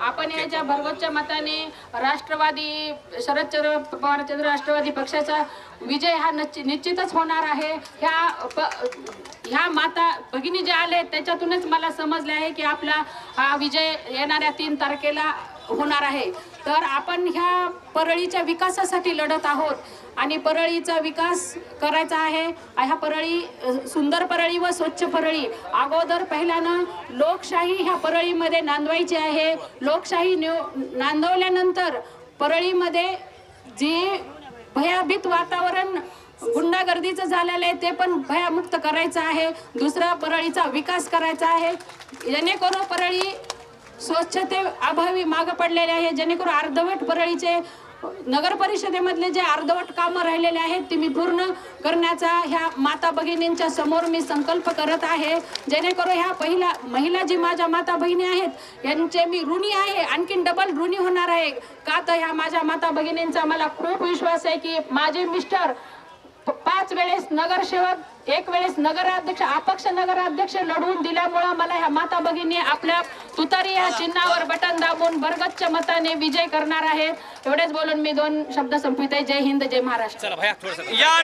आपण याच्या भरगोच्या मताने राष्ट्रवादी शरदचंद्र पवारचंद्र राष्ट्रवादी पक्षाचा विजय हा नच्चि- निश्चितच होणार आहे. ह्या प- ह्या माता भगिनी ज्या आले त्याच्यातूनच मला समजले आहे की आपला हा विजय येणाऱ्या तीन तारखेला होणार आहे. तर आपण ह्या परळीच्या विकासासाठी लढत आहोत आणि परळीचा विकास करायचा आहे. ह्या परळी सुंदर परळी व स्वच्छ परळी अगोदर पहिल्यानं लोकशाही ह्या परळीमध्ये नांदवायची आहे. लोकशाही नांदवल्यानंतर परळीमध्ये जे भयाभीत वातावरण गुंडागर्दीचं झालेलं आहे ते पण भयामुक्त करायचं आहे. दुसरा परळीचा विकास करायचा आहे. जेणेकरून परळी स्वच्छते अभावी मागं पडलेले आहे. जेणेकरून अर्धवट परळीचे नगर परिषदेमधले जे अर्धवट कामं राहिलेले आहेत ते मी पूर्ण करण्याचा ह्या माता भगिनींच्या समोर मी संकल्प करत आहे. जेणेकरून ह्या पहिला महिला जी माझ्या माता बहिणी आहेत यांचे मी ऋणी आहे. आणखीन डबल ऋणी होणार आहे. का तर ह्या माझ्या माता भगिनींचा मला खूप विश्वास आहे की माझे मिस्टर पाच वेळेस नगरसेवक एक वेळेस नगराध्यक्ष अपक्ष नगराध्यक्ष लढवून दिल्यामुळं मला ह्या माता भगिनी आपल्या तुतारी या चिन्हावर बटन दाबून बरगतच्या मताने विजय करणार आहेत एवढेच बोलून मी दोन शब्द संपवित आहे जय हिंद जय महाराष्ट्र.